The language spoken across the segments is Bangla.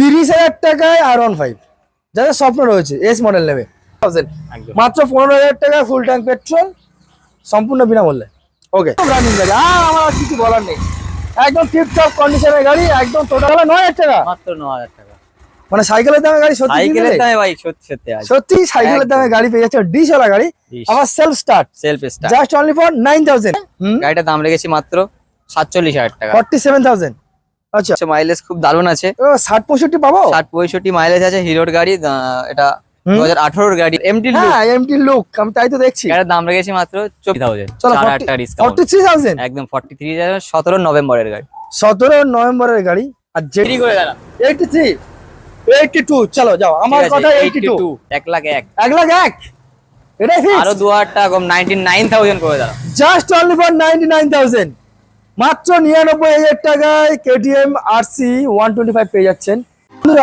তিরিশ হাজার টাকায় আর ওয়ান ফাইভ যাদের স্বপ্ন রয়েছে এস মডেল নেবে। মাত্র পনেরো হাজার টাকা ফুল ট্যাঙ্ক পেট্রোল সম্পূর্ণ বিনামূল্যে। ওকে রানিং গাড়ি। আর আমার আর কিছু বলার নেই। একদম টিপটপ কন্ডিশনের গাড়ি একদম টোটাল নয় হাজার টাকা। মাত্র ন হাজার টাকা। মানে সাইকেলের দামে গাড়ি সত্যি সাইকেলের দামে বাইক সত্যি সত্যি সত্যি সাইকেলের দামে গাড়ি পেয়ে যাচ্ছে ওয়ালা গাড়ি। আবার self start self start just only for nine thousand গাড়িটার দাম রেখেছি মাত্র সাতচল্লিশ হাজার টাকা। ফর্টি সেভেন থাউজেন্ড আচ্ছা। মাইলেজ খুব দারুণ আছে। ও, ষাট পঁয়ষট্টি পাবো? ষাট পঁয়ষট্টি মাইলেজ আছে হিরোর গাড়ি এটা দু হাজার আঠারোর গাড়ি এমটি হ্যাঁ এমটি লুক আমি তাই তো দেখছি। দাম রেখেছি মাত্র চব্বিশ থাউজেন্ড ফর্টি থ্রি থাউজেন্ড? একদম ফর্টি থ্রি সতেরো নভেম্বরের গাড়ি। সতেরো নভেম্বরের গাড়ি আর দেরি করে এইটি থ্রি এইটি টু চলো যাও। আমার কথা এইটি টু এক লাখ এক। এক লাখ এক? এটাই আরও দু হাজার টাকা কম নাইনটি নাইন থাউজেন্ড করে just only for ninety nine thousand মাত্র নিরানব্বই হাজার টাকায় KTM RC one twenty five পেয়ে যাচ্ছেন।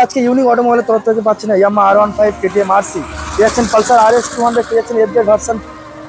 আজকে ইউনিক অটোমোবাইলের তরফ থেকে পাচ্ছেন Yamaha R one five KTM RC পেয়ে যাচ্ছেন Pulsar R S two hundred পেয়ে যাচ্ছেন F version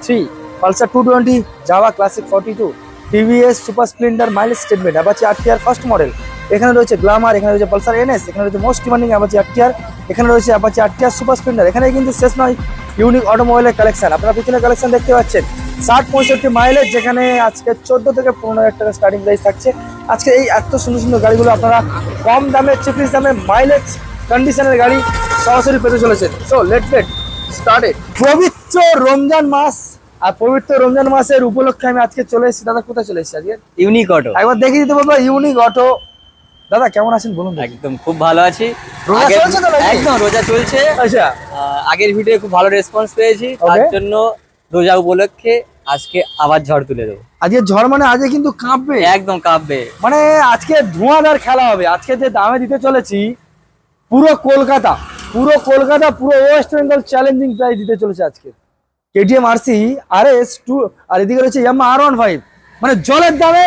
three Pulsar two twenty Jawa Classic forty two TVS Super Splendor mileage statement আবার আর ফার্স্ট মডেল এখানে রয়েছে গ্লামার এখানে রয়েছে পালসার এনএস এখানে রয়েছে মোস্ট ডিমান্ডিং অ্যাপাচি আরটিআর এখানে রয়েছে অ্যাপাচি আরটিআর সুপার স্প্লেন্ডার। এখানে কিন্তু শেষ নয় ইউনিক অটোমোবাইলের কালেকশন। আপনারা পিছনে কালেকশন দেখতে পাচ্ছেন ষাট পঁয়ষট্টি মাইলেজ যেখানে আজকে চোদ্দ থেকে পনেরো হাজার টাকা স্টার্টিং প্রাইস থাকছে। আজকে এই এত সুন্দর সুন্দর গাড়িগুলো আপনারা কম দামে চিপিস দামে মাইলেজ কন্ডিশনের গাড়ি সরাসরি পেতে চলেছেন। সো লেট গেট স্টার্টেড পবিত্র রমজান মাস আর পবিত্র রমজান মাসের উপলক্ষে আমি আজকে চলে এসেছি। দাদা কোথায় চলে এসেছি আজকে? Unique auto. একবার দেখিয়ে দিতে বলব ইউনিক অটো। দাদা কেমন আছেন বলুন একদম খুব ভালো আছি? একদম রোজা চলছে। আচ্ছা। আগের ভিডিও খুব ভালো রেসপন্স পেয়েছি। তার জন্য রোজা উপলক্ষে আজকে আবার ঝড় তুলে দেবো। আজকে ঝড় মানে আজকে কিন্তু কাঁপবে। একদম কাঁপবে। মানে আজকে ধোঁয়াধার খেলা হবে। আজকে যে দামে দিতে চলেছি পুরো কলকাতা পুরো কলকাতা পুরো ওয়েস্ট বেঙ্গল চ্যালেঞ্জিং প্রাইজ দিতে চলেছে আজকে। KTM RC R S two আর এদিকে রয়েছে ইয়ামা আর ওয়ান ফাইভ মানে জলের দামে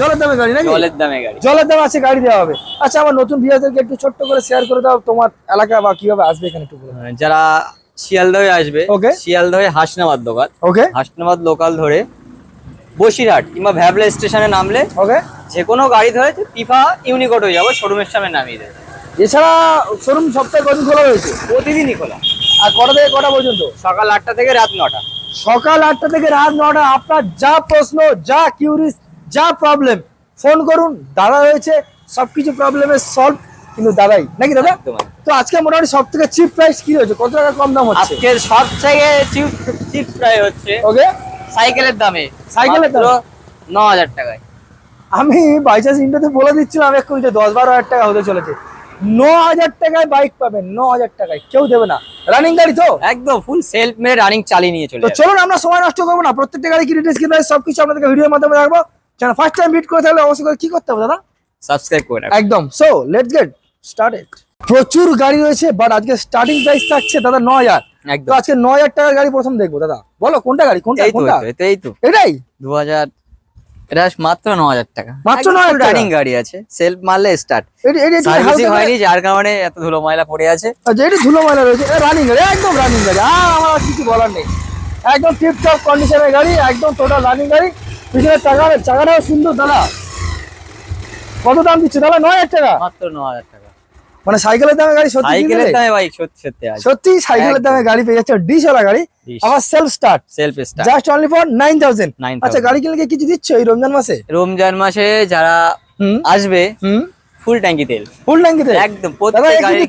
জলের দামে গাড়ি নাকি? জলের দামে গাড়ি। জলের দামে আছে গাড়ি দেওয়া হবে। আচ্ছা আমার নতুন ভিউয়ারদেরকে একটু ছোট্ট করে শেয়ার করে দাও তোমার এলাকা বা কীভাবে আসবে এখানে একটু বলে। যারা শিয়ালদা হয়ে আসবে ওকে শিয়ালদা হয়ে হাসনাবাদ দোকান ওকে হাসনাবাদ লোকাল ধরে বসিরহাট কিংবা ভ্যাবলা স্টেশনে নামলে ওকে যে কোনো গাড়ি ধরে পিফা ইউনিক হয়ে যাব শোরুমের সামনে নামিয়ে দেবে। এছাড়া শোরুম সপ্তাহে কদিন খোলা রয়েছে? প্রতিদিনই খোলা। আর কটা থেকে কটা পর্যন্ত? সকাল আটটা থেকে রাত নটা। সকাল আটটা থেকে রাত নটা আপনার যা প্রশ্ন যা কিউরিস যা প্রবলেম ফোন করুন দাদা রয়েছে সবকিছু প্রবলেমের সলভ কিন্তু দাদাই নাকি দাদা। তো আজকে মোটামুটি সব থেকে চিপ প্রাইস কি হয়েছে কত টাকা কম দাম হচ্ছে? আজকে সব থেকে চিপ চিপ প্রায় হচ্ছে ওকে সাইকেলের দামে। সাইকেলের দামে? ন হাজার টাকায়। আমি বাই চান্স ইন্টারতে বলে দিচ্ছিলাম এক্ষুনি যে দশ বারো হাজার টাকা হতে চলেছে। ন হাজার টাকায় বাইক পাবেন ন হাজার টাকায়। কেউ দেবে না। রানিং গাড়ি তো? একদম ফুল সেলফ মেরে রানিং চালিয়ে নিয়ে চলে তো চলুন আমরা সময় নষ্ট করব না। প্রত্যেকটা গাড়ি কি ডিটেলস কি প্রাইস সবকিছু আপনাদেরকে ভিডিওর মাধ্যমে রাখব চ্যানেল ফার্স্ট টাইম ভিট করে থাকলে অবশ্যই করে কি করতে হবে দাদা? সাবস্ক্রাইব করে। একদম। সো লেটস গেট স্টার্টেড প্রচুর গাড়ি রয়েছে বাট আজকে স্টার্টিং প্রাইস থাকছে দাদা ন হাজার। তো আজকে ন হাজার টাকার গাড়ি প্রথম দেখব দাদা। বলো কোনটা গাড়ি? কোনটা কোনটা? এই তো, এটাই? দু হাজার এটা মাত্র ন হাজার টাকা। মাত্র 9,000 টাকা? রানিং গাড়ি আছে সেলফ মারলে স্টার্ট সার্ভিসিং হয়নি যার কারণে এত ধুলো ময়লা পড়ে আছে। আচ্ছা এটি ধুলো ময়লা রয়েছে। রানিং গাড়ি একদম রানিং গাড়ি। আর আমার কিছু বলার নেই। একদম টিপটপ কন্ডিশনের গাড়ি একদম টোটাল রানিং গাড়ি। পিছনে চাকা চাকাটাও সুন্দর দাদা। কত দাম দিচ্ছে? দাদা নয় হাজার টাকা? মাত্র ন হাজার টাকা। মানে সাইকেলের দামে গাড়ি সত্যি সাইকেলের? দামে বাইক সত্যি সত্যি সত্যি সাইকেলের দামে গাড়ি পেয়ে যাচ্ছে ডিসওয়ালা গাড়ি। আবার self start self start just only for nine thousand 9,000 আচ্ছা গাড়ি কিনলে কি কিছু দিচ্ছ এই রমজান মাসে? রমজান মাসে যারা আসবে হুম। ফুল ট্যাঙ্কি তেল। ফুল একদম প্রত্যেক গাড়ির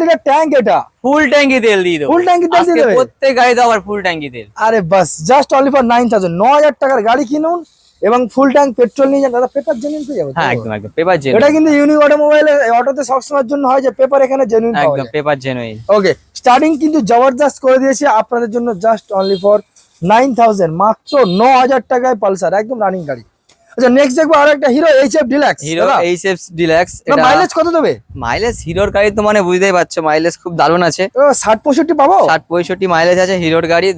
লিটার ট্যাঙ্ক এটা? ফুল ট্যাঙ্কি তেল দিয়ে দেবো। Full ট্যাঙ্কি তেল দিয়ে দেবে? প্রত্যেক গাড়িতে আবার ফুল ট্যাঙ্কি তেল। আরে বাস just only for nine thousand ন হাজার টাকার গাড়ি কিনুন এবং ফুল ট্যাঙ্ক পেট্রোল নিয়ে যান। দাদা পেপার জেনুইন পেয়ে যাবে হ্যাঁ একদম একদম পেপার এটা কিন্তু ইউনিক অটোমোবাইলে অটোতে সবসময়ের জন্য হয় যে পেপার এখানে জেনুইন পাওয়া একদম পেপার জেনুইন ওকে স্টার্টিং কিন্তু জবরদস্ত করে দিয়েছে। আপনাদের জন্য just only for nine thousand মাত্র ন হাজার টাকায় পালসার একদম রানিং গাড়ি। আচ্ছা নেক্সট দেখব আর একটা Hero H F deluxe Hero H F deluxe এটা মাইলেজ কত দেবে? মাইলেজ হিরোর গাড়ি তো মানে বুঝতেই পারছ মাইলেজ খুব দারুণ আছে। ও, ষাট পঁয়ষট্টি পাবো? ষাট পঁয়ষট্টি মাইলেজ আছে হিরোর গাড়ি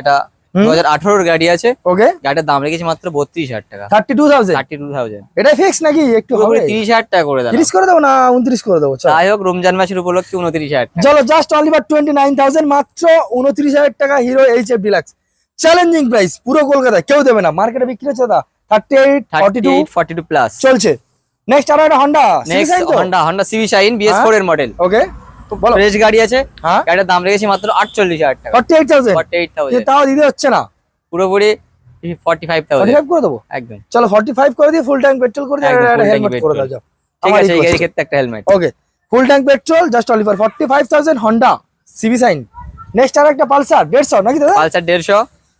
এটা হুম। দু হাজার আঠারোর গাড়ি আছে। ওকে গাড়িটার দাম রেখেছি মাত্র বত্রিশ হাজার টাকা। Thirty two thousand thirty two thousand এটাই ফিক্স নাকি একটু হবে? তিরিশ হাজার টাকা করে দেয় তিরিশ করে দেবো না উনত্রিশ করে দেবো চলো। যাই হোক রমজান মাসের উপলক্ষে উনত্রিশ হাজার টাকা। চলো জাস্ট অনলি নাইন থাউজেন্ড মাত্র উনত্রিশ হাজার টাকা Hero H F deluxe challenging price পুরো কলকাতায় কেউ দেবে না। মার্কেটে বিক্রি হচ্ছে দাদা। Thirty eight forty thirty two eight forty two plus চলছে নেক্সট আরও একটা Honda next Honda Honda CB Shine BS এর মডেল ওকে বলো। ফ্রেশ গাড়ি আছে। হ্যাঁ? গাড়িটার দাম রেখেছি মাত্র আটচল্লিশ হাজার টাকা। Forty eight thousand forty eight thousand তাও দিতে হচ্ছে না। পুরোপুরি forty five forty thousand five করে দেবো? একদম। চলো ফর্টি ফাইভ করে দিয়ে ফুল ট্যাঙ্ক পেট্রোল করে দিয়ে হেলমেট করে দাও ঠিক আছে এই গাড়ির ক্ষেত্রে একটা helmet okay full tank petrol just only for forty five thousand Honda CB Shine next আর একটা পালসার দেড়শো নাকি দাদা? পালসার দেড়শো।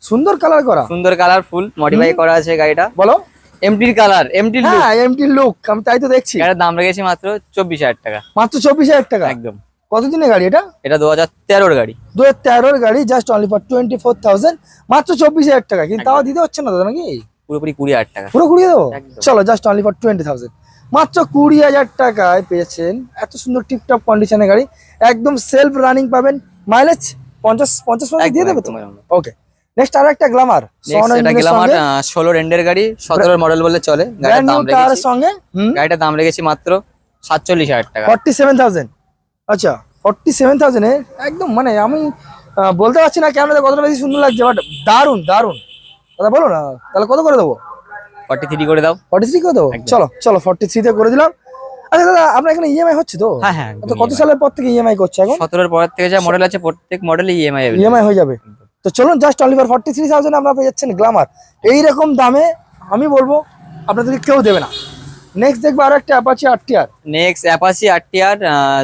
সুন্দর কালার করা। সুন্দর কালার ফুল মডিফাই করা আছে গাড়িটা। বলো। এমটির কালার এমটির লুক হ্যাঁ এমটি লুক আমি তাই তো দেখছি। গাড়ির দাম রেখেছি মাত্র চব্বিশ হাজার টাকা। মাত্র চব্বিশ হাজার টাকা? একদম। কতদিনের গাড়ি এটা? এটা দু হাজার তেরোর গাড়ি। দু হাজার তেরোর গাড়ি just only for twenty four thousand মাত্র চব্বিশ হাজার টাকা। কিন্তু তাও দিতে হচ্ছে না দাদা নাকি? পুরোপুরি কুড়ি হাজার টাকা। পুরো কুড়িয়ে দেবো? চলো just only for twenty thousand মাত্র কুড়ি হাজার টাকায় পেয়েছেন এত সুন্দর টিপটপ কন্ডিশনের গাড়ি। একদম সেলফ রানিং পাবেন। মাইলেজ পঞ্চাশ পঞ্চাশ দিয়ে দেবে তো? একদম, একদম। ওকে নেক্সট আর একটা গ্লামার Next এটা আর ষোলো রেন্ডের গাড়ি সতেরো মডেল বলে চলে। গাড়ির দাম রেখেছি। সঙ্গে গাড়িটার দাম রেখেছি মাত্র সাতচল্লিশ হাজার টাকা। ফর্টি সেভেন থাউজেন্ড আচ্ছা ফর্টি সেভেন থাউজেন্ডে একদম মানে আমি বলতে পারছি না ক্যামেরাতে কতটা বেশি সুন্দর লাগছে বাট দারুণ দারুণ দাদা বলো না তাহলে কত করে দেবো? ফর্টি থ্রি করে দাও। ফর্টি থ্রি করে দেবো? একদম। চলো চলো ফর্টি থ্রিতে করে দিলাম। আচ্ছা দাদা আপনার এখানে ইএমআই হচ্ছে তো? হ্যাঁ হ্যাঁ কত সালের পর থেকে ইএমআই করছে এখন? সতেরোর পরের থেকে যা মডেল আছে প্রত্যেক মডেলে ইএমআই ইএমআই হয়ে যাবে। তো চলুন just only for forty three thousand আপনারা পেয়ে যাচ্ছেন গ্লামার এইরকম দামে আমি বলব আপনাদেরকে কেউ দেবে না। নেক্সট দেখব আরও একটা Apache R T R next Apache R T R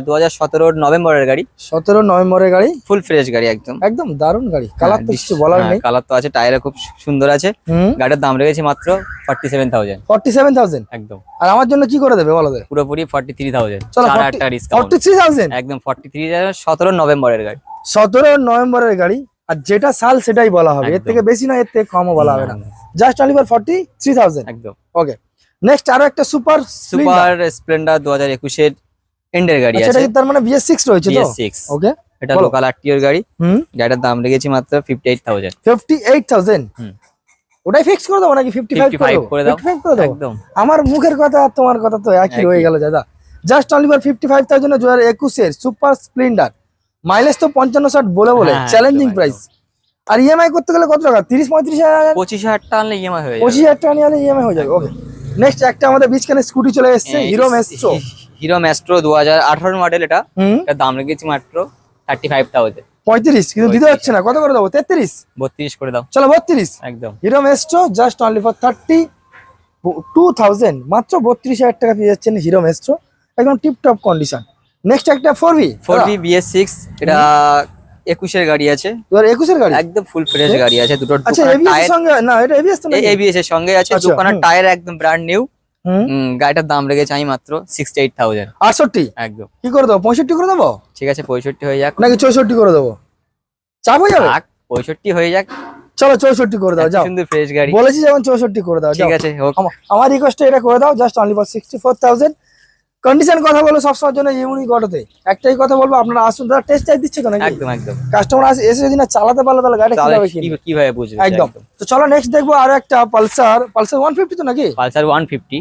দু হাজার সতেরোর নভেম্বরের গাড়ি। সতেরো নভেম্বরের গাড়ি। ফুল ফ্রেশ গাড়ি একদম। একদম দারুণ গাড়ি। কালার তো কিছু বলার নেই। কালার তো আছে টায়ারে খুব সুন্দর আছে। গাড়ির দাম রেখেছি মাত্র forty seven thousand forty seven thousand একদম। আর আমার জন্য কি করে দেবে বলো পুরোপুরি ফর্টি থ্রি থাউজেন্ড চলো ফর্টি থ্রি থাউজেন্ড একদম ফর্টি থ্রি সতেরো নভেম্বরের গাড়ি। সতেরো নভেম্বরের গাড়ি। আর যেটা সাল সেটাই বলা হবে। এর থেকে বেশি না এর থেকে কমও বলা হবে না। Just only for forty three thousand একদম। ওকে নেক্সট আরও একটা সুপার সুপার স্প্লেন্ডার দু হাজার একুশের এন্ডের গাড়ি সেটা আছে। কি তার মানে বিএস সিক্স রয়েছে তো? সিক্স ওকে এটা। লোকাল আরটিওর গাড়ি। হুম। গাড়িটার দাম রেখেছি মাত্র fifty eight thousand fifty eight thousand হুম। ওটাই ফিক্স করে দেবো নাকি ফিফটি ফাইভ 55 করে দাও। একদম। আমার মুখের কথা আর তোমার কথা তো একই একই। রয়ে গেল দাদা। Just only for fifty five thousand দু হাজার একুশের সুপার স্প্লেন্ডার মাইলেজ তো পঞ্চান্ন ষাট বলে বলে চ্যালেঞ্জিং প্রাইস আর ইএমআই করতে গেলে কত টাকা? তিরিশ পঁয়ত্রিশ হাজার পঁচিশ হাজার টাকা আনলে ইএমআই হয়ে পঁচিশ হাজার টাকা নিয়ে ইএমআই হয়ে যাবে ওকে নেক্সট একটা আমাদের বিচখানে স্কুটি চলে এসেছে হিরো মেস্ট্রো হিরো মেস্ট্রো দু হাজার আঠারো মডেল এটা। এটার দাম রেখেছি মাত্র থার্টি ফাইভ থাউজেন্ড পঁয়ত্রিশ কিন্তু দিতে হচ্ছে না। কত করে দেবো? তেত্রিশ? বত্রিশ করে দাও। চলো বত্রিশ। একদম। Hero Maestro just only for thirty two thousand মাত্র বত্রিশ হাজার টাকা পেয়ে যাচ্ছেন হিরো মেস্ট্রো একদম টিপটপ কন্ডিশন নেক্সট একটা four V four B BS six এটা একুশের গাড়ি আছে। দু হাজার একুশের গাড়ি? একদম ফুল ফ্রেশ গাড়ি আছে দুটো আচ্ছা এবিএস এর টায়ার সঙ্গে না এটা এবিএস তো নাকি? এবিএস এর সঙ্গে আছে আচ্ছা, দুখানা টায়ার একদম ব্র্যান্ড নিউ হুম। গাড়িটার দাম রেখেছি আমি মাত্র সিক্সটি এইট থাউজেন্ড আটষট্টি? একদম। কি করে দেবো পঁয়ষট্টি করে দেবো? ঠিক আছে পঁয়ষট্টি হয়ে যাক। নাকি চৌষট্টি করে দেবো? চাপ হয়ে যাবে? থাক, পঁয়ষট্টি হয়ে যাক। চলো চৌষট্টি করে দাও যাও। সুন্দর ফ্রেশ গাড়ি। বলেছি যেমন চৌষট্টি করে দাও ঠিক আছে আমার রিকোয়েস্ট এটা করে দাও just only for sixty four thousand condition কথা বলো সবসময়ের জন্য ইউনিক অটোতে একটাই কথা বলব আপনারা আসুন দাদা টেস্ট টাইপ দিচ্ছে নাকি? একদম একদম। কাস্টমার আসে এসে যদি না চালাতে পারলে তাহলে তাহলে কীভাবে কীভাবে বুঝবে? একদম। তো চলো নেক্সট দেখব আরও একটা পালসার পালসার ওয়ান ফিফটি তো নাকি? Pulsar one fifty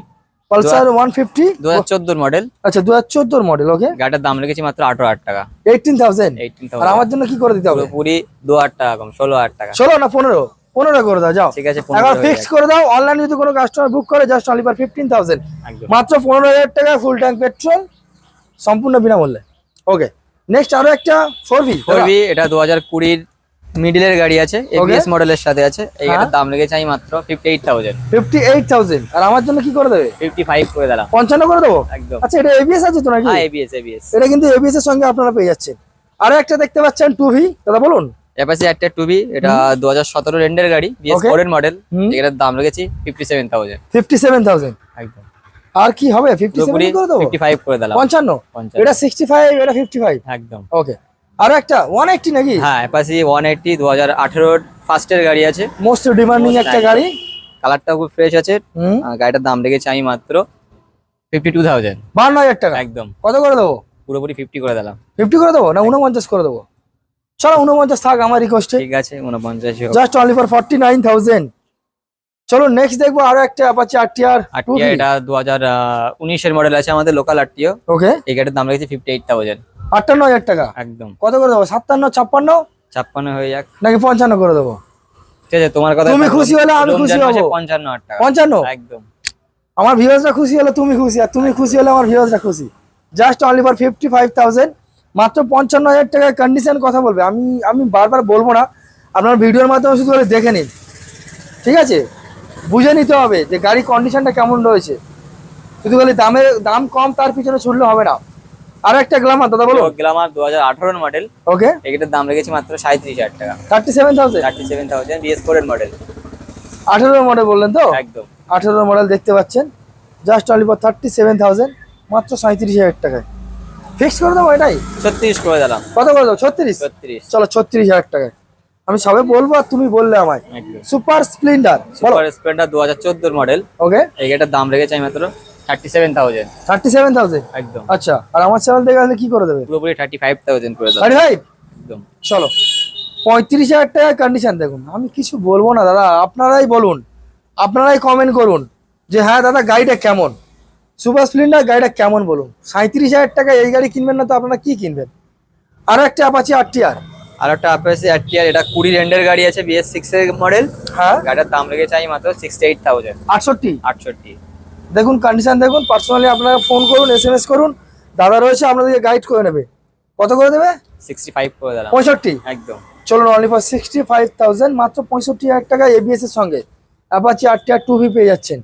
Pulsar one fifty দু হাজার চোদ্দোর মডেল আচ্ছা দু হাজার চোদ্দোর মডেল ওকে গাড়িটার দাম রেখেছি মাত্র আঠারো হাজার টাকা। এইটিন থাউজেন্ড এইটিন আর আমার জন্য কি করে দিতে হবে? দু হাজার টাকা কম ষোলো হাজার টাকা। ষোলো না পনেরো? পনেরো করে দাও যাও। ঠিক আছে হয়ে ফিক্স করে দাও অনলাইন যদি কোনো কাস্টমার বুক করে just only for fifteen thousand মাত্র পনেরো হাজার টাকা ফুল ট্যাঙ্ক পেট্রোল সম্পূর্ণ বিনামূল্যে। ওকে নেক্সট আরও একটা ফোর ভি ফোর বি এটা দু হাজার কুড়ির মিডিলের গাড়ি আছে এবিএস মডেলের সাথে আছে। এই হ্যাঁ। দাম লেগেছে আমি মাত্র fifty eight thousand fifty eight thousand আর আমার জন্য কি করে দেবে? ফিফটি ফাইভ করে দিলাম পঞ্চান্ন করে দেবো? একদম। আচ্ছা এটা এবিএস আছে তো নাকি? হ্যাঁ এবিএস এবিএস এটা কিন্তু এবিএস এর সঙ্গে আপনারা পেয়ে যাচ্ছেন। আরও একটা দেখতে পাচ্ছেন টু ভি দাদা বলুন। অ্যাপাচি একটা টুবি এটা দু হাজার সতেরো রেন্ডের গাড়ি বিএস ফোর এর মডেল এটার দাম লেগেছি fifty seven thousand fifty seven thousand একদম। আর কি হবে? ফিফটি সেভেন করে দেবো? ফিফটি ফাইভ করে দিলাম। পঞ্চান্ন? এটা সিক্সটি ফাইভ এটা ফিফটি ফাইভ একদম। ওকে আরও একটা ওয়ান এইটটি নাকি? হ্যাঁ অ্যাপাচি ওয়ান এইটটি দু হাজার আঠেরোর ফার্স্টের গাড়ি আছে। মোস্ট ডিমান্ডিং একটা গাড়ি। কালারটাও খুব ফ্রেশ আছে। গাড়িটার দাম লেগেছে আমি মাত্র ফিফটি টু থাউজেন্ড বান্ন হাজার টাকা। একদম। কত করে দেবো? পুরোপুরি ফিফটি করে দিলাম। ফিফটি করে দেবো না উনপঞ্চাশ করে দেবো? চলো উনপঞ্চাশ থাক আমার রিকোয়েস্টে ঠিক আছে উনপঞ্চাশ just only for forty nine thousand চলো নেক্সট দেখব আরও একটা অ্যাপাচি আর টি আর আরটিও এটা দু হাজার উনিশের মডেল আছে আমাদের লোকাল আরটিও ওকে এই গাড়ির দাম লেগেছে ফিফটি এইট থাউজেন্ড আটান্ন হাজার টাকা। একদম। কত করে দেবো? সাতান্ন ছাপ্পান্ন? ছাপ্পান্ন হয়ে যাক। নাকি পঞ্চান্ন করে দেবো? ঠিক আছে তোমার কথা তুমি খুশি হলে আমি খুশি হব। পঞ্চান্ন টাকা। পঞ্চান্ন? একদম। আমার ভিউয়ার্সরা খুশি হলে তুমি খুশি আর তুমি খুশি হলে আমার ভিউয়ার্সরা খুশি। Just only for fifty five thousand মাত্র পঞ্চান্ন হাজার টাকার কন্ডিশন কথা বলবে। আমি আমি বারবার বলব না আপনার ভিডিওর মাধ্যমে শুধু করে দেখে নিন। ঠিক আছে? বুঝে নিতে হবে যে গাড়ি কন্ডিশনটা কেমন রয়েছে। শুধু খালি দামের দাম কম তার পিছনে ছুটলে হবে না। আর একটা গ্লামার দাদা বলো গ্লামার দু হাজার মডেল ওকে। এটার দাম রেখেছি মাত্র সাঁত্রিশ হাজার টাকা। Thirty seven thousand thirty seven thousand BS four এর মডেল আঠেরো মডেল বললেন তো? একদম। আঠেরো মডেল দেখতে পাচ্ছেন। Just only for thirty seven thousand মাত্র সাঁত্রিশ হাজার টাকায়। ফিক্স করে দেবো এটাই? ছত্রিশ করে দিলাম। কত করে দেবো? ছত্রিশ? ছত্রিশ। চলো ছত্রিশ হাজার টাকায় আমি সবে বলব আর তুমি বললে আমায়। সুপার স্প্লেন্ডার সুপার স্প্লেন্ডার দু হাজার চোদ্দোর মডেল ওকে এই গাড়িটার দাম রেখেছি আমি মাত্র thirty seven thousand thirty seven thousand একদম। আচ্ছা আর আমার চ্যানেল থেকে আসলে কি করে দেবে? পুরোপুরি থার্টি ফাইভ থাউজেন্ড করে থার্টি ফাইভ একদম। চলো পঁয়ত্রিশ হাজার টাকার কন্ডিশন দেখুন। আমি কিছু বলব না দাদা। আপনারাই বলুন আপনারাই কমেন্ট করুন যে হ্যাঁ দাদা গাড়িটা কেমন? সুপার স্প্লেন্ডার গাড়িটা কেমন বলুন? সাঁত্রিশ হাজার টাকা এই গাড়ি কিনবেন না তো আপনারা কি কিনবেন? আরও একটা অ্যাপাচি আর টি আর আর একটা আপনার আর এটা কুড়ি রেন্ডের গাড়ি আছে বিএস সিক্স এর মডেল হ্যাঁ। গাড়িটার দাম রেখেছি আমি মাত্র সিক্সটি এইট থাউজেন্ড আটষট্টি? আটষট্টি। দেখুন কন্ডিশন দেখুন পার্সোনালি আপনারা ফোন করুন এস এম এস করুন। দাদা রয়েছে আপনাদেরকে গাইড করে নেবে। কত করে দেবে? সিক্সটি ফাইভ করে দিলাম। পঁয়ষট্টি। একদম। চলুন only for sixty five thousand মাত্র পঁয়ষট্টি হাজার টাকা এবিএস এর সঙ্গে Apache R T R two V পেয়ে যাচ্ছেন।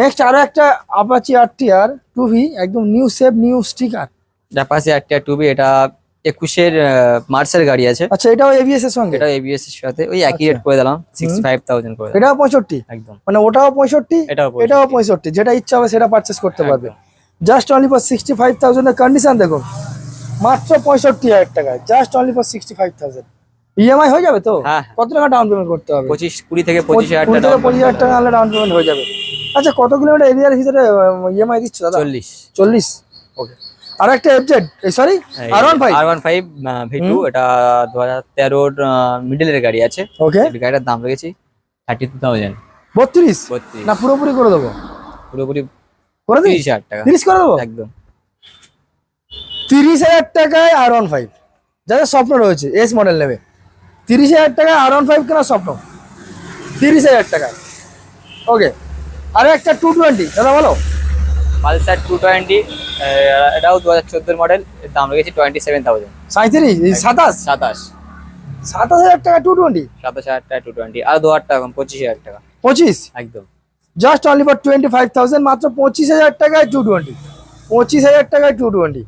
নেক্সট আরও একটা Apache R T R two একদম নিউ সেভ নিউ স্টিকার জাপাসি আর টিয়ার টুবি এটা একুশের মার্চের গাড়ি আছে। আচ্ছা এটাও এবিএস এর সঙ্গে? এটা এবিএস এর সাথে ওই একই আচ্ছা। রেট করে দিলাম সিক্সটি ফাইভ থাউজেন্ড করে এটাও পঁয়ষট্টি? একদম। মানে ওটাও পঁয়ষট্টি? এটাও পঁয়ষট্টি। এটাও পঁয়ষট্টি যেটা ইচ্ছা হবে সেটা পারচেস করতে পারবে। Just only for sixty five থাউজেন্ডের condition দেখুন। মাত্র পঁয়ষট্টি হাজার টাকায় just only for sixty five thousand EMI হয়ে যাবে তো? হ্যাঁ, হ্যাঁ। কত টাকা ডাউন পেমেন্ট করতে হবে? পঁচিশ কুড়ি থেকে পঁচিশ হাজার টাকা পঁচিশ হাজার টাকা আনলে ডাউন পেমেন্ট হয়ে যাবে। আচ্ছা কত কিলোমিটার এরিয়ার ভিতরে ইএমআই দিচ্ছ দাদা? চল্লিশ। চল্লিশ? ওকে আর একটা FZ sorry R one five R one five V two এটা দু হাজার তেরোর মিডিলের গাড়ি আছে। ওকে গাড়িটার দাম রেখেছি থার্টি টু থাউজেন্ড বত্রিশ? বত্রিশ। না পুরোপুরি করে দেবো? পুরোপুরি করে দিই? তিরিশ হাজার টাকা। তিরিশ করে দেবো? একদম। তিরিশ হাজার টাকায় আর ওয়ান ফাইভ যাদের স্বপ্ন রয়েছে এস মডেল নেবে। তিরিশ হাজার টাকায় আর ওয়ান ফাইভ কেনার স্বপ্ন। তিরিশ হাজার টাকায়। ওকে আর একটা টু টোয়েন্টি দাদা বলো। পালসার টু টোয়েন্টি এটাও দু হাজার চোদ্দোর মডেল এর দাম রেখেছি টোয়েন্টি সেভেন থাউজেন্ড সাঁত্রিশ সাতাশ? সাতাশ। সাতাশ হাজার টাকা টু টোয়েন্টি সাতাশ হাজার টাকা টু টোয়েন্টি আর দু হাজার টাকা পঁচিশ হাজার টাকা। পঁচিশ? একদম। Just only for twenty five thousand মাত্র পঁচিশ হাজার টাকায় টু টোয়েন্টি পঁচিশ হাজার টাকায় টু টোয়েন্টি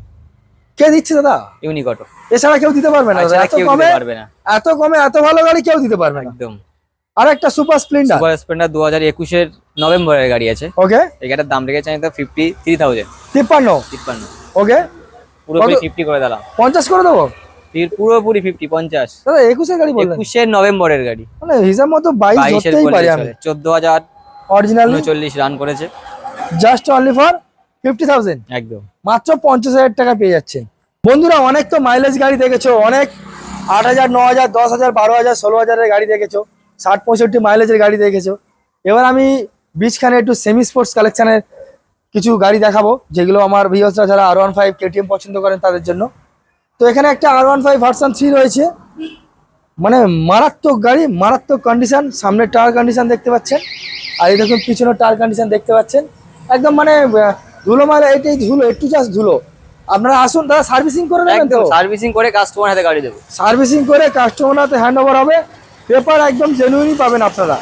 কে দিচ্ছে দাদা? ইউনিক অটো এছাড়া কেউ দিতে পারবে না। এত কমে এত কমে এত ভালো গাড়ি কেউ দিতে পারবে না। একদম। আর একটা সুপার স্প্লেন্ডার। সুপার স্প্লেন্ডার দু হাজার একুশের নভেম্বরের গাড়ি আছে। ওকে এই গাড়ির দাম রেখেছি আমি তো ফিফটি থ্রি থাউজেন্ড তিপ্পান্ন। তিপ্পান্ন। ওকে পুরোপুরি কত? ফিফটি করে দিলাম পঞ্চাশ করে দেবো? পুরোপুরি ফিফটি পঞ্চাশ। দাদা একুশের গাড়ি বললেন। একুশের নভেম্বরের গাড়ি। মানে হিসাব মতো বাইশ বাইশের ধরতেই পারি আমি। চোদ্দ হাজার অরিজিনালি উনচল্লিশ রান করেছে। Just only for fifty thousand একদম। মাত্র পঞ্চাশ হাজার টাকা পেয়ে যাচ্ছেন। বন্ধুরা অনেক তো মাইলেজ গাড়ি দেখেছ। অনেক আট হাজার ন হাজার দশ হাজার বারো হাজার ষোলো হাজারের গাড়ি দেখেছ। ষাট পঁয়ষট্টি মাইলেজের গাড়ি দেখেছ। এবার আমি বিচখানে একটু সেমি স্পোর্টস কালেকশনের কিছু গাড়ি দেখাবো যেগুলো আমার ভিওসরা যারা আর ওয়ান ফাইভ কেটিএম পছন্দ করেন তাদের জন্য। তো এখানে একটা R one five version three রয়েছে। মানে মারাত্মক গাড়ি মারাত্মক কন্ডিশন সামনে টায়ার কন্ডিশন দেখতে পাচ্ছেন। আর এই দেখুন পিছনে টায়ার কন্ডিশন দেখতে পাচ্ছেন। একদম মানে ধুলো মারে এটাই ধুলো একটু জাস্ট ধুলো। আপনারা আসুন দাদা সার্ভিসিং করে নেবেন তো? সার্ভিসিং করে কাস্টমার হাতে গাড়ি দেবো। সার্ভিসিং করে কাস্টমার হাতে হ্যান্ড ওভার হবে। পেপার একদম জেনুইনই পাবেন আপনারা।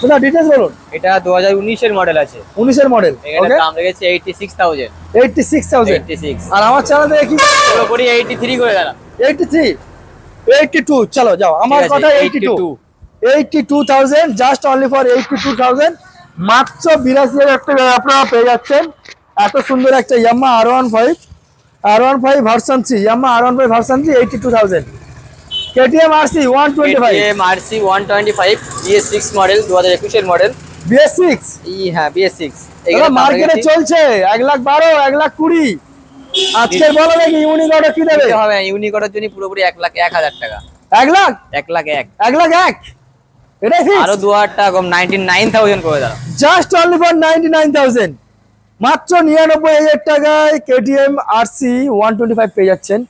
দাদা ডিটেলস বলুন। এটা দু হাজার উনিশের মডেল আছে। উনিশের মডেল এখানে ওকে দাম eighty six thousand eighty six আর আমার চ্যানেল থেকে কি? পুরোপুরি এইটি থ্রি করে দিলাম এইটটি থ্রি এইটটি টু চলো যাও। আমার কথা eighty two 82 eighty two thousand just only for eighty two thousand মাত্র বিরাশি হাজার টাকা আপনারা পেয়ে যাচ্ছেন। এত সুন্দর একটা Yamaha R one five R one five version three Yamaha R one five version three eighty two thousand KTM R C one twenty five KTM RC 125 BS6 model 2021 এর মডেল বিএস সিক্স ই হ্যাঁ BS6 মার্কেটে চলছে এক লাখ বারো এক লাখ কুড়ি। আজকে বলো নাকি কি দেবে? হবে জন্য পুরোপুরি 1 লাখ 1000 টাকা। এক লাখ? 1 লাখ 1 এক লাখ এক? এটাই আরও ফিক্স 2000 টাকা কম 99000 করে দাও। Just only for ninety nine thousand মাত্র নিরানব্বই হাজার টাকায় KTM R C one twenty five পেয়ে যাচ্ছেন।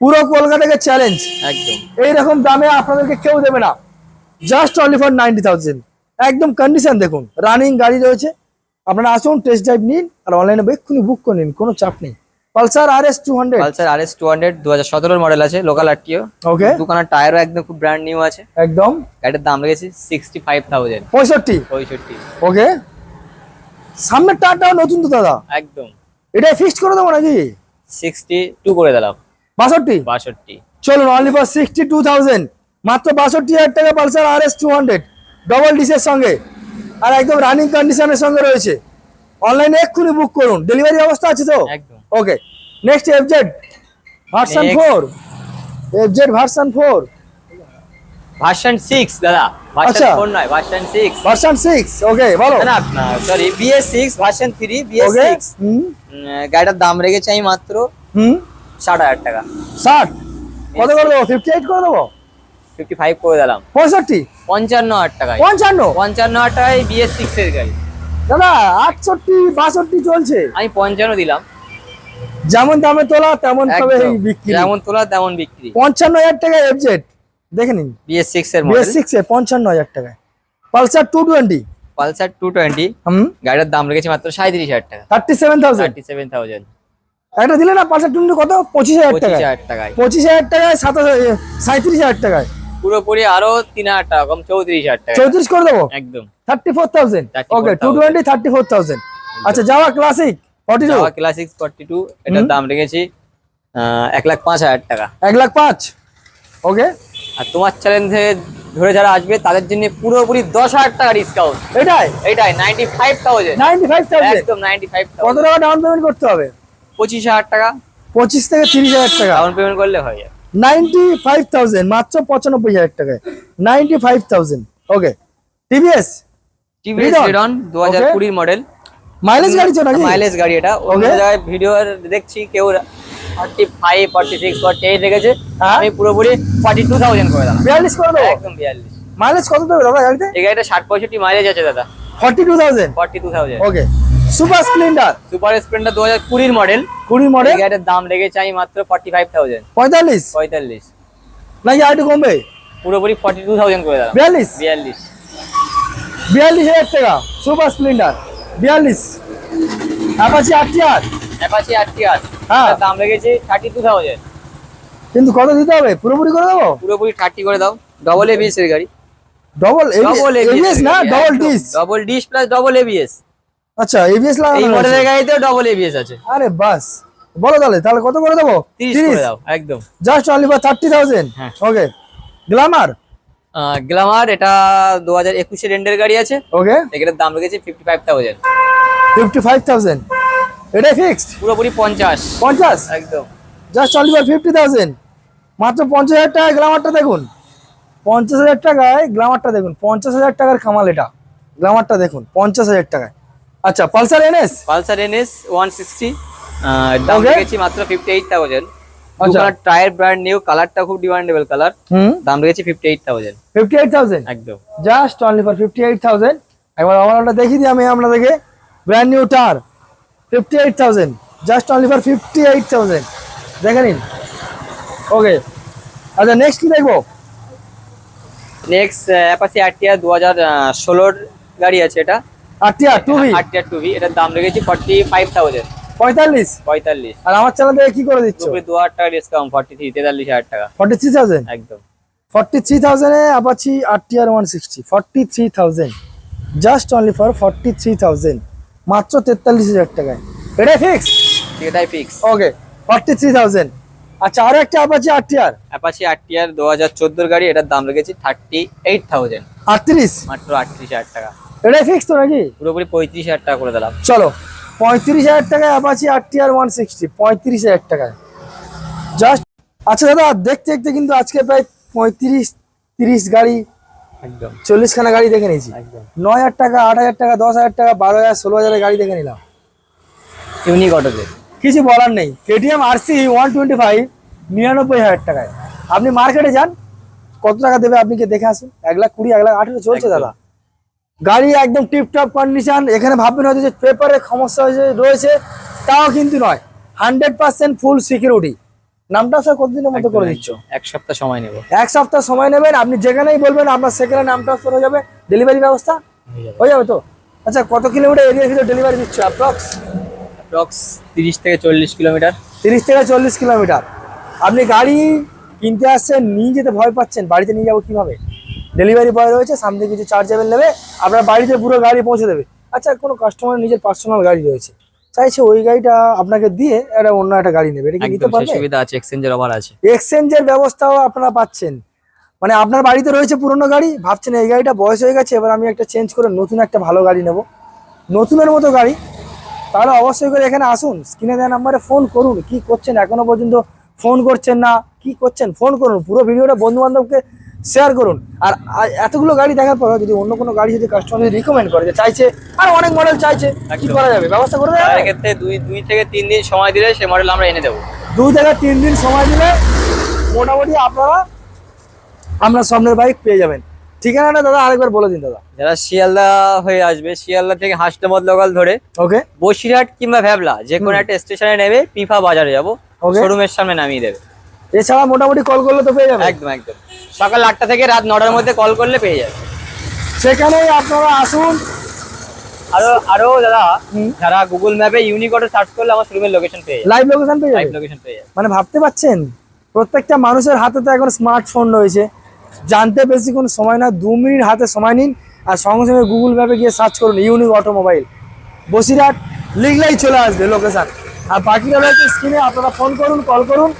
পুরো কলকাতাকে চ্যালেঞ্জ একদম। এইরকম দামে আপনাদেরকে কেউ দেবে না। Just only for ninety thousand একদম কন্ডিশন দেখুন। রানিং গাড়ি রয়েছে। আপনারা আসুন টেস্ট ড্রাইভ নিন আর অনলাইনে এক্ষুনি বুক করে নিন কোনো চাপ নেই। Pulsar R S two hundred Pulsar R S two hundred দু হাজার সতেরোর মডেল আছে লোকাল ওকে দোকানের টায়ারও একদম খুব ব্র্যান্ড নিউ আছে। একদম। গাড়ির দাম লেগেছে সিক্সটি ফাইভ থাউজেন্ড পঁয়ষট্টি। পঁয়ষট্টি। ওকে সামনের টায়ারটাও নতুন তো দাদা। একদম। এটা ফিক্সড করে দেবো নাকি? সিক্সটি টু করে দিলাম। বাষট্টি? বাষট্টি। চলুন only for sixty two thousand মাত্র বাষট্টি হাজার টাকা Pulsar R S two hundred double ডিসের সঙ্গে। আর একদম রানিং কন্ডিশনের সঙ্গে রয়েছে। অনলাইনে এক্ষুনি বুক করুন। ডেলিভারি ব্যবস্থা আছে তো? Okay next FZ version. Four FZ version four version six দাদা। ভার্সন। ফোর নয় version six version six okay বলো। না sorry BS six version three BS six গাড়িটার দাম রেখেছি আমি মাত্র হুম। ষাট হাজার টাকা। ষাট? কত করে দেবো? ফিফটি এইট করে দেবো? ফিফটি ফাইভ করে দিলাম। পঁয়ষট্টি? পঞ্চান্ন হাজার টাকায়। পঞ্চান্ন? পঞ্চান্ন হাজার টাকায় বিএস সিক্স এর গাড়ি। দাদা আটষট্টি বাষট্টি চলছে। আমি পঞ্চান্ন দিলাম। যেমন দামে তোলা তেমন তবে বিক্রি। যেমন তোলা তেমন বিক্রি। পঞ্চান্ন হাজার টাকা এফজেড দেখে নিন। বিএস সিক্স এর বিএস সিক্স এ পঞ্চান্ন হাজার টাকায়। Pulsar two twenty Pulsar two twenty হুম। গাড়িটার দাম রেখেছি মাত্র সাঁত্রিশ হাজার টাকা। Thirty seven thousand thirty seven thousand একটা দিলে না পালসার টু কত? পঁচিশ হাজার টাকায়। পঁচিশ হাজার টাকায় সাতাশ সাঁত্রিশ হাজার টাকায়। পুরোপুরি আরও তিন হাজার টাকা কম চৌত্রিশ হাজার টাকা চৌত্রিশ করে দেবো? একদম। Thirty four thousand okay two twenty thirty four thousand আচ্ছা যাওয়া classic forty two Jawa classics forty two এটার দাম রেখেছি এক লাখ পাঁচ হাজার টাকা। এক লাখ পাঁচ। ওকে আর তোমার চ্যালেঞ্জ ধরে যারা আসবে তাদের জন্য পুরোপুরি দশ হাজার টাকা ডিসকাউন্ট এটাই? এটাই ninety five thousand ninety five thousand একদম নাইনটি ফাইভ কত টাকা ডাউন পেমেন্ট করতে হবে? পঁচিশ হাজার টাকা। পঁচিশ থেকে তিরিশ হাজার টাকা। ডাউন পেমেন্ট করলে হয়ে যাবে। নাইনটি ফাইভ থাউজেন্ড মাত্র পঁচানব্বই হাজার টাকায়। Ninety five thousand. Okay TVS TVS? Radeon দু হাজার. কুড়ির মডেল মাইলেজ গাড়ি তো নাকি? মাইলেজ গাড়ি এটা. জায়গায় ভিডিও দেখছি কেউ forty five forty six forty eight রেখেছে। হ্যাঁ। আমি পুরোপুরি ফর্টি টু থাউজেন্ড করে দিলাম। বিয়াল্লিশ করে দেবো? একদম বিয়াল্লিশ। মাইলেজ কত দেবে দাদা গাড়িতে? এই গাড়িটা ষাট পঁয়ষট্টি মাইলেজ আছে দাদা। Forty two thousand forty two thousand okay super Splendor super Splendor দু হাজার কুড়ির মডেল কুড়ি মডেল গাড়ির দাম লেগেছে আমি মাত্র ফর্টি ফাইভ থাউজেন্ড পঁয়তাল্লিশ? পঁয়তাল্লিশ। নাকি আর একটু কমবে? পুরোপুরি ফর্টি টু থাউজেন্ড করে দিলাম। বিয়াল্লিশ? বিয়াল্লিশ। বিয়াল্লিশ হাজার টাকা। সুপার স্প্লেন্ডার বিয়াল্লিশ। Apache RTR Apache RTR হ্যাঁ। দাম লেগেছে থার্টি টু থাউজেন্ড কিন্তু কত দিতে হবে? পুরোপুরি করে দেবো? পুরোপুরি থার্টি করে দাও। ডবল এবিএস এর গাড়ি। ডবল ডবল এবিএস না? Double disc double disc plus double ABS আচ্ছা এবিএস এই লাগানো মডেলের আছে। গাড়িতেও ডবল এবিএস আছে। আরে বাস বলো তাহলে তাহলে কত করে দেবো? তিরিশ করে দাও একদম। Just only for thirty thousand হ্যাঁ। ওকে গ্লামার গ্লামার এটা দু হাজার একুশের এন্ডের গাড়ি আছে। ওকে এটার দাম ফিফটি ফাইভ থাউজেন্ড এটাই ফিক্সড পুরোপুরি পঞ্চাশ। পঞ্চাশ? একদম। Just only for fifty thousand মাত্র পঞ্চাশ হাজার টাকায় গ্লামারটা দেখুন। পঞ্চাশ হাজার টাকায় গ্লামারটা দেখুন। পঞ্চাশ হাজার টাকার কামাল এটা। গ্লামারটা দেখুন পঞ্চাশ হাজার টাকায়। আচ্ছা Pulsar NS? Pulsar NS one sixty দাম Okay. লেগেছি মাত্র ফিফটি এইট থাউজেন্ড আচ্ছা। টায়ার ব্র্যান্ড নিউ কালারটা খুব ডিমান্ডেবল কালার হুম। দাম ফিফটি এইট থাউজেন্ড একদম। Just only for fifty eight thousand একবার আমার দেখিয়ে দিই আমি আপনাদেরকে। ব্র্যান্ড নিউ টার fifty eight thousand just only for fifty eight thousand দেখে নিন। ওকে আচ্ছা নেক্সট কি দেখব? নেক্সট অ্যাপাসি আরটিআর দু হাজার ষোলোর গাড়ি আছে এটা। আটটিয়া টু ভি আরটিআর টু এটার দাম ফাইভ থাউজেন্ড পঁয়তাল্লিশ? পঁয়তাল্লিশ। আর আমার চ্যানেল থেকে কি করে দিচ্ছ? দু হাজার টাকা ডিসকাউন্ট ফর্টি থ্রি তেতাল্লিশ হাজার টাকা। ফর্টি থ্রি থাউজেন্ড একদম। ফর্টি থ্রি থাউজেন্ডে আপাচ্ছি RTR one sixty forty three thousand just only for forty three thousand মাত্র তেতাল্লিশ হাজার টাকায়। এটাই ফিক্স এটাই fix okay forty three thousand আচ্ছা আরও একটা আপাচ্ছি আরটিআর? অ্যাপাসি আরটিআর দু হাজার চোদ্দোর গাড়ি এটার দাম এইট থাউজেন্ড আটত্রিশ? মাত্র আটত্রিশ হাজার টাকা। এটাই ফিক্স তো নাকি? পুরোপুরি পঁয়ত্রিশ হাজার টাকা করে দিলাম। চলো পঁয়ত্রিশ হাজার টাকায় আপাচ্ছি আরটিআর ওয়ান সিক্সটি পঁয়ত্রিশ হাজার টাকায়। জাস্ট আচ্ছা দাদা দেখতে দেখতে কিন্তু আজকে প্রায় পঁয়ত্রিশ তিরিশ গাড়ি একদম। চল্লিশখানা গাড়ি দেখে নিয়েছি। একদম। নয় হাজার টাকা আট হাজার টাকা দশ হাজার টাকা বারো হাজার ষোলো হাজারের গাড়ি দেখে নিলাম। ইউনিক অটোতে। কিছু বলার নেই। KTM RC one twenty five নিরানব্বই হাজার টাকায়। আপনি মার্কেটে যান কত টাকা দেবে আপনি কি দেখে আসুন। এক লাখ কুড়ি এক লাখ আঠেরো চলছে দাদা। গাড়ি একদম টিপটপ কন্ডিশন এখানে ভাববেন হয়তো যে পেপারের সমস্যা রয়েছে তাও কিন্তু নয়। হান্ড্রেড পার্সেন্ট ফুল সিকিউরিটি নামটা স্যার কতদিনের মতো করে দিচ্ছ? এক সপ্তাহ সময় নেব। এক সপ্তাহ সময় নেবেন আপনি যেখানেই বলবেন আপনার সেখানে নাম ট্রান্সফার হয়ে যাবে ডেলিভারি ব্যবস্থা হয়ে যাবে। তো? আচ্ছা কত কিলোমিটার এরিয়া ভিতরে ডেলিভারি দিচ্ছ? অ্যাপ্রক্স অ্যাপ্রক্স তিরিশ থেকে চল্লিশ কিলোমিটার। তিরিশ থেকে চল্লিশ কিলোমিটার। আপনি গাড়ি কিনতে আসছেন নিয়ে যেতে ভয় পাচ্ছেন বাড়িতে নিয়ে যাব কীভাবে? ডেলিভারি বয় রয়েছে সামনে কিছু চার্জেবল নেবে আপনার বাড়িতে পুরো গাড়ি পৌঁছে দেবে। আচ্ছা কোনো কাস্টমার নিজের পার্সোনাল গাড়ি রয়েছে। চাইছে ওই গাড়িটা আপনাকে দিয়ে একটা অন্য একটা গাড়ি নেবে এটা কি নিতে পারবে? সুবিধা আছে এক্সচেঞ্জের অফার আছে। এক্সচেঞ্জের ব্যবস্থাও আপনারা পাচ্ছেন। মানে আপনার বাড়িতে রয়েছে পুরনো গাড়ি ভাবছেন এই গাড়িটা বয়স হয়ে গেছে এবার আমি একটা চেঞ্জ করে নতুন একটা ভালো গাড়ি নেব। নতুনের মতো গাড়ি তাহলে অবশ্যই করে এখানে আসুন স্ক্রিনে দেওয়া নাম্বারে ফোন করুন কি করছেন এখনও পর্যন্ত ফোন করছেন না কি করছেন ফোন করুন। পুরো ভিডিওটা বন্ধু বান্ধবকে শেয়ার করুন। আর এতগুলো গাড়ি দেখার পর যদি অন্য কোনো গাড়ি যদি কাস্টমার যদি রিকমেন্ড করে যে চাইছে আর অনেক মডেল চাইছে কি করা যাবে? ব্যবস্থা করে দেওয়া তার ক্ষেত্রে দুই দুই থেকে তিন দিন সময় দিলে সে মডেল আমরা এনে দেবো। দুই থেকে তিন দিন সময় দিলে মোটামুটি আপনারা আপনার স্বপ্নের বাইক পেয়ে যাবেন। ঠিকানাটা দাদা? আরেকবার বলে দিন দাদা। যারা শিয়ালদা হয়ে আসবে শিয়ালদা থেকে হাসনাবাদ লোকাল ধরে ওকে বসিরহাট কিংবা ভ্যাবলা যে কোনো একটা স্টেশনে নেবে পিফা বাজারে যাব. শোরুমের সামনে নামিয়ে দেবে। এছাড়া মোটামুটি কল করলে তো পেয়ে যাবেন একদম একদম। সকাল আটটা থেকে রাত নটার মধ্যে কল করলে পেয়ে যাবে। সেখানেই আপনারা আসুন। আরও আরও দাদা যারা গুগল ম্যাপে ইউনিক অটো সার্চ করলে আমার শোরুমের লোকেশন পেয়ে যাবে। লাইভ লোকেশন পেয়ে লাইভ যাবেন লোকেশন পেয়ে যাবে। মানে ভাবতে পাচ্ছেন প্রত্যেকটা মানুষের হাতে তো এখন স্মার্টফোন রয়েছে। জানতে বেশি কোনো সময় না দু মিনিট হাতে সময় নিন আর সঙ্গে সঙ্গে গুগল ম্যাপে গিয়ে সার্চ করুন ইউনিক অটোমোবাইল বসিরহাট লিখলেই চলে আসবে লোকেশান আর বাকিটা রয়েছে স্ক্রিনে আপনারা ফোন করুন কল করুন।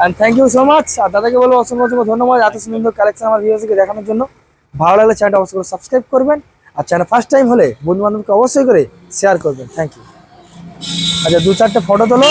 And thank you so much আর দাদাকে বলব অসংখ্য অসংখ্য ধন্যবাদ। এত সুন্দর কালেকশন আমার ভিডিওকে দেখানোর জন্য। ভালো লাগলে চ্যানেলটা অবশ্যই করে সাবস্ক্রাইব করবেন। আর চ্যানেল ফার্স্ট টাইম হলে বন্ধু বান্ধবকে অবশ্যই করে শেয়ার করবেন। থ্যাংক ইউ আচ্ছা দু চারটে ফটো তোলো।